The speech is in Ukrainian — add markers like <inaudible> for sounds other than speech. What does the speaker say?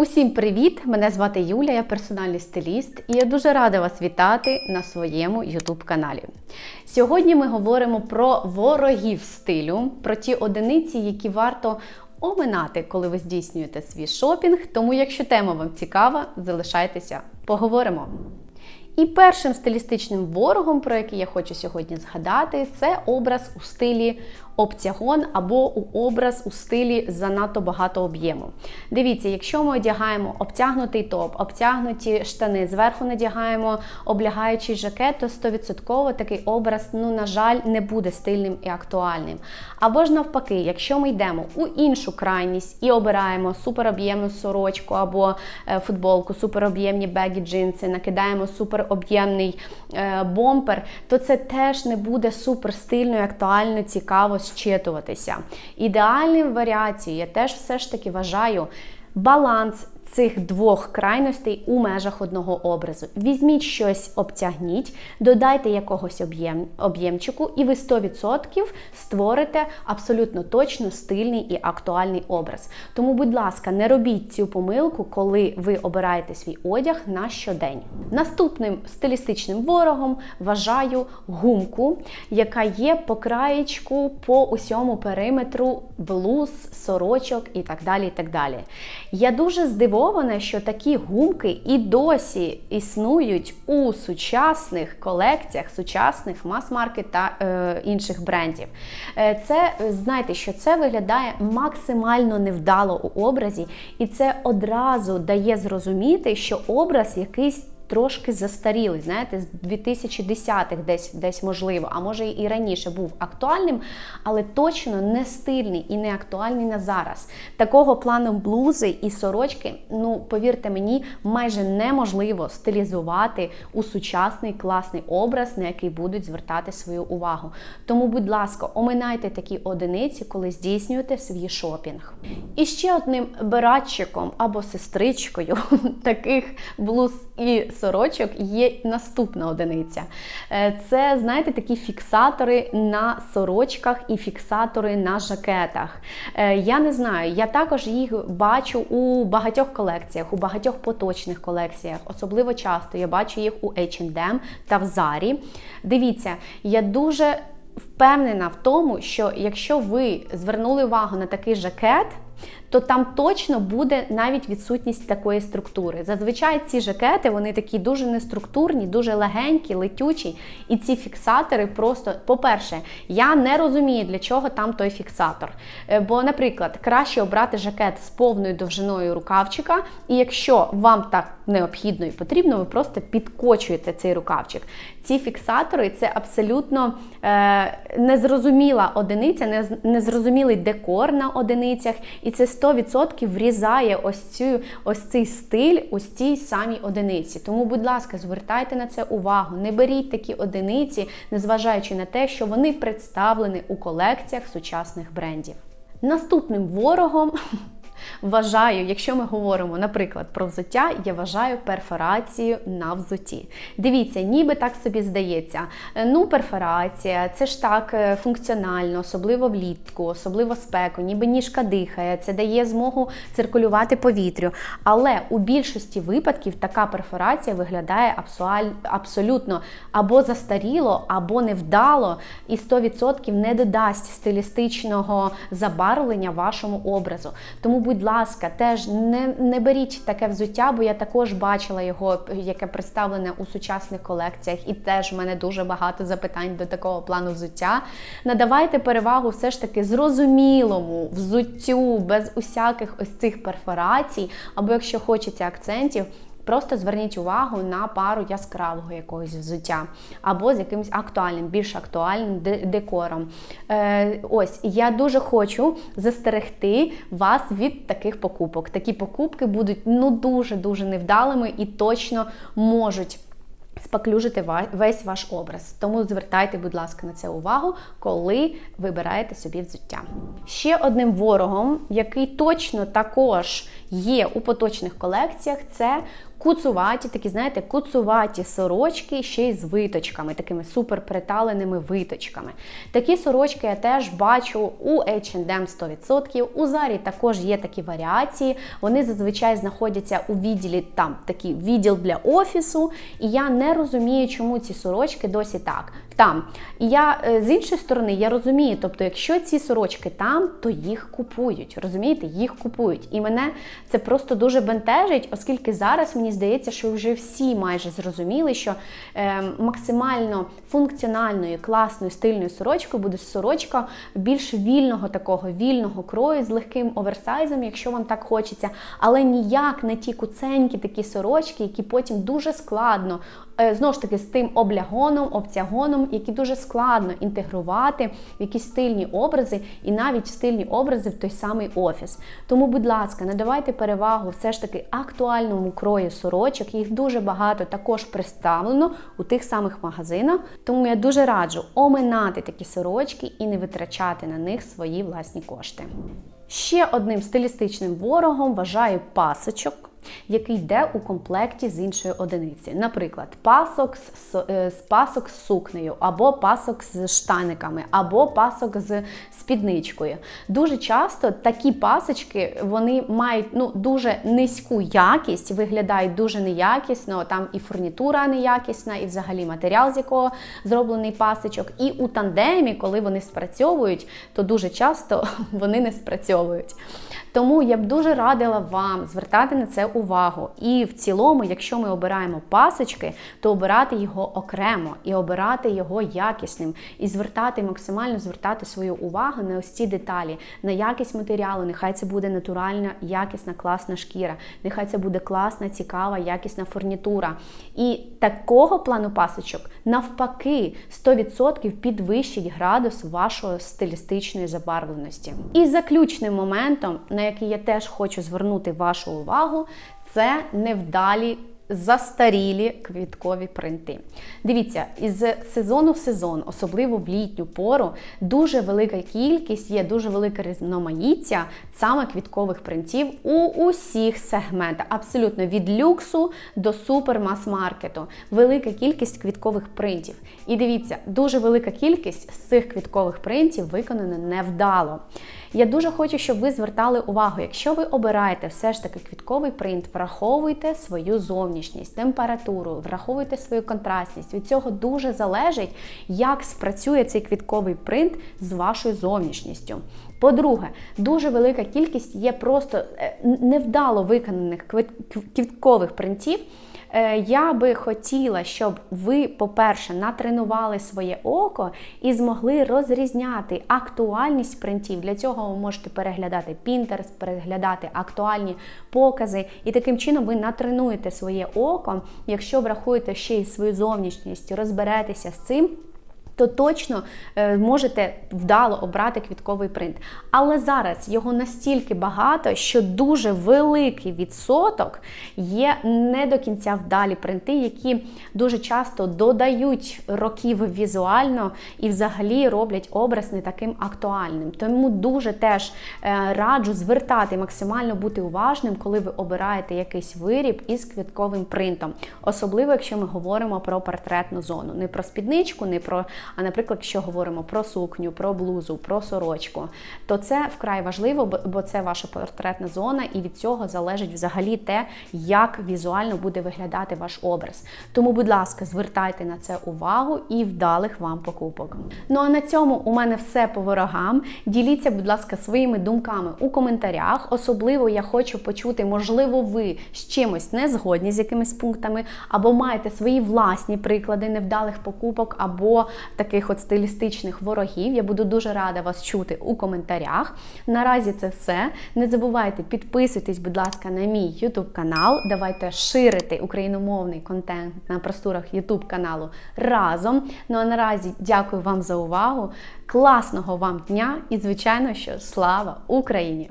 Усім привіт! Мене звати Юля, я персональний стиліст, і я дуже рада вас вітати на своєму YouTube каналі. Сьогодні ми говоримо про ворогів стилю, про ті одиниці, які варто оминати, коли ви здійснюєте свій шопінг. Тому, якщо тема вам цікава, залишайтеся, поговоримо. І першим стилістичним ворогом, про який я хочу сьогодні згадати, це образ у стилі обтягон або у образ у стилі занадто багато об'єму. Дивіться, якщо ми одягаємо обтягнутий топ, обтягнуті штани, зверху надягаємо облягаючий жакет, то 100% такий образ, ну, на жаль, не буде стильним і актуальним. Або ж навпаки, якщо ми йдемо у іншу крайність і обираємо супероб'ємну сорочку або е, футболку, супероб'ємні бегі джинси, накидаємо супероб'ємний е, бомпер, то це теж не буде супер стильно і актуально, цікаво зчитуватися. Ідеальним варіацією я теж все ж таки вважаю баланс цих двох крайностей у межах одного образу. Візьміть щось, обтягніть, додайте якогось об'єм, об'ємчику, і ви 100% створите абсолютно точно стильний і актуальний образ. Тому, будь ласка, не робіть цю помилку, коли ви обираєте свій одяг на щодень. Наступним стилістичним ворогом вважаю гумку, яка є по краєчку по усьому периметру блуз, сорочок і так далі. і так далі. Я дуже здивована, здивована, що такі гумки і досі існують у сучасних колекціях, сучасних мас-маркет та е, інших брендів. Е, це знаєте, що це виглядає максимально невдало у образі, і це одразу дає зрозуміти, що образ якийсь трошки застарілий, знаєте, з 2010-х десь десь можливо, а може і раніше був актуальним, але точно не стильний і не актуальний на зараз. Такого плану блузи і сорочки, ну повірте мені, майже неможливо стилізувати у сучасний класний образ, на який будуть звертати свою увагу. Тому, будь ласка, оминайте такі одиниці, коли здійснюєте свій шопінг. І ще одним биратчиком або сестричкою <laughs> таких блуз і сорочок є наступна одиниця. Е, це, знаєте, такі фіксатори на сорочках і фіксатори на жакетах. Е, я не знаю, я також їх бачу у багатьох колекціях, у багатьох поточних колекціях. Особливо часто я бачу їх у H&M та в Зарі. Дивіться, я дуже впевнена в тому, що якщо ви звернули увагу на такий жакет, то там точно буде навіть відсутність такої структури. Зазвичай ці жакети вони такі дуже неструктурні, дуже легенькі, летючі. І ці фіксатори просто, по-перше, я не розумію, для чого там той фіксатор. Е, бо, наприклад, краще обрати жакет з повною довжиною рукавчика, і якщо вам так необхідно і потрібно, ви просто підкочуєте цей рукавчик. Ці фіксатори це абсолютно е, незрозуміла одиниця, незрозумілий декор на одиницях. І це 100% врізає ось цю, ось цей стиль ось цій самій одиниці. Тому, будь ласка, звертайте на це увагу. Не беріть такі одиниці, незважаючи на те, що вони представлені у колекціях сучасних брендів. Наступним ворогом Вважаю, якщо ми говоримо, наприклад, про взуття, я вважаю перфорацію на взутті. Дивіться, ніби так собі здається. Е, ну, перфорація, це ж так е, функціонально, особливо влітку, особливо спеку, ніби ніжка дихає, це дає змогу циркулювати повітрю. Але у більшості випадків така перфорація виглядає абсолютно або застаріло, або невдало, і 100% не додасть стилістичного забарвлення вашому образу. Тому будь ласка, теж не не беріть таке взуття, бо я також бачила його, яке представлене у сучасних колекціях, і теж в мене дуже багато запитань до такого плану взуття. Надавайте перевагу все ж таки зрозумілому взуттю, без усяких ось цих перфорацій, або якщо хочеться акцентів. Просто зверніть увагу на пару яскравого якогось взуття, або з якимось актуальним, більш актуальним декором. Е, Ось, я дуже хочу застерегти вас від таких покупок. Такі покупки будуть ну дуже-дуже невдалими і точно можуть. Спаклюжити весь ваш образ. Тому звертайте, будь ласка, на це увагу, коли вибираєте собі взуття. Ще одним ворогом, який точно також є у поточних колекціях, це куцуваті, такі, знаєте, куцуваті сорочки ще й з виточками, такими супер приталеними виточками. Такі сорочки я теж бачу у H&M 100%. У Зарі також є такі варіації. Вони зазвичай знаходяться у відділі, там такий відділ для офісу. І я не розумію, чому ці сорочки досі так. Там. І я е, з іншої сторони я розумію, тобто, якщо ці сорочки там, то їх купують. Розумієте, їх купують. І мене це просто дуже бентежить, оскільки зараз мені здається, що вже всі майже зрозуміли, що е, максимально функціональною, класною, стильною сорочкою буде сорочка більш вільного такого вільного крою з легким оверсайзом, якщо вам так хочеться, але ніяк не ті куценькі такі сорочки, які потім дуже складно. е, Знову ж таки, з тим облягоном, обтягоном, які дуже складно інтегрувати в якісь стильні образи, і навіть стильні образи в той самий офіс. Тому, будь ласка, надавайте перевагу все ж таки актуальному крою сорочок. Їх дуже багато також представлено у тих самих магазинах. Тому я дуже раджу оминати такі сорочки і не витрачати на них свої власні кошти. Ще одним стилістичним ворогом вважаю пасочок. Який йде у комплекті з іншої одиниці. Наприклад, пасок з, з пасок з сукнею, або пасок з штаниками, або пасок з спідничкою. Дуже часто такі пасочки вони мають ну, дуже низьку якість, виглядають дуже неякісно. Там і фурнітура неякісна, і взагалі матеріал, з якого зроблений пасочок. І у тандемі, коли вони спрацьовують, то дуже часто <laughs> вони не спрацьовують. Тому я б дуже радила вам звертати на це увагу. І в цілому, якщо ми обираємо пасочки, то обирати його окремо і обирати його якісним, і звертати максимально звертати свою увагу на ось ці деталі, на якість матеріалу. Нехай це буде натуральна, якісна, класна шкіра, нехай це буде класна, цікава, якісна фурнітура. І такого плану пасочок навпаки 100% підвищить градус вашої стилістичної забарвленості. І заключним моментом, на який я теж хочу звернути вашу увагу, це невдалі. Застарілі квіткові принти. Дивіться, із сезону в сезон, особливо в літню пору, дуже велика кількість, є дуже велике різноманіття саме квіткових принтів у усіх сегментах, абсолютно від люксу до супер-мас-маркету. Велика кількість квіткових принтів. І дивіться, дуже велика кількість з цих квіткових принтів виконана невдало. Я дуже хочу, щоб ви звертали увагу, якщо ви обираєте все ж таки квітковий принт, враховуйте свою зовнішність, температуру, враховуйте свою контрастність. Від цього дуже залежить, як спрацює цей квітковий принт з вашою зовнішністю. По-друге, дуже велика кількість є просто е, невдало виконаних квіткових принтів. Е, я би хотіла, щоб ви, по-перше, натренували своє око і змогли розрізняти актуальність принтів. Для цього ви можете переглядати Pinterest, переглядати актуальні покази. І таким чином ви натренуєте своє око, якщо врахуєте ще й свою зовнішність, розберетеся з цим то точно е, можете вдало обрати квітковий принт. Але зараз його настільки багато, що дуже великий відсоток є не до кінця вдалі принти, які дуже часто додають років візуально і взагалі роблять образ не таким актуальним. Тому дуже теж е, раджу звертати максимально бути уважним, коли ви обираєте якийсь виріб із квітковим принтом. Особливо, якщо ми говоримо про портретну зону. Не про спідничку, не про а, наприклад, якщо говоримо про сукню, про блузу, про сорочку, то це вкрай важливо, бо це ваша портретна зона, і від цього залежить взагалі те, як візуально буде виглядати ваш образ. Тому, будь ласка, звертайте на це увагу і вдалих вам покупок. Ну а на цьому у мене все по ворогам. Діліться, будь ласка, своїми думками у коментарях. Особливо я хочу почути, можливо, ви з чимось не згодні з якимись пунктами, або маєте свої власні приклади невдалих покупок, або таких от стилістичних ворогів. Я буду дуже рада вас чути у коментарях. Наразі це все. Не забувайте підписуйтесь, будь ласка, на мій YouTube канал. Давайте ширити україномовний контент на просторах YouTube каналу разом. Ну а наразі дякую вам за увагу. Класного вам дня і, звичайно, що слава Україні!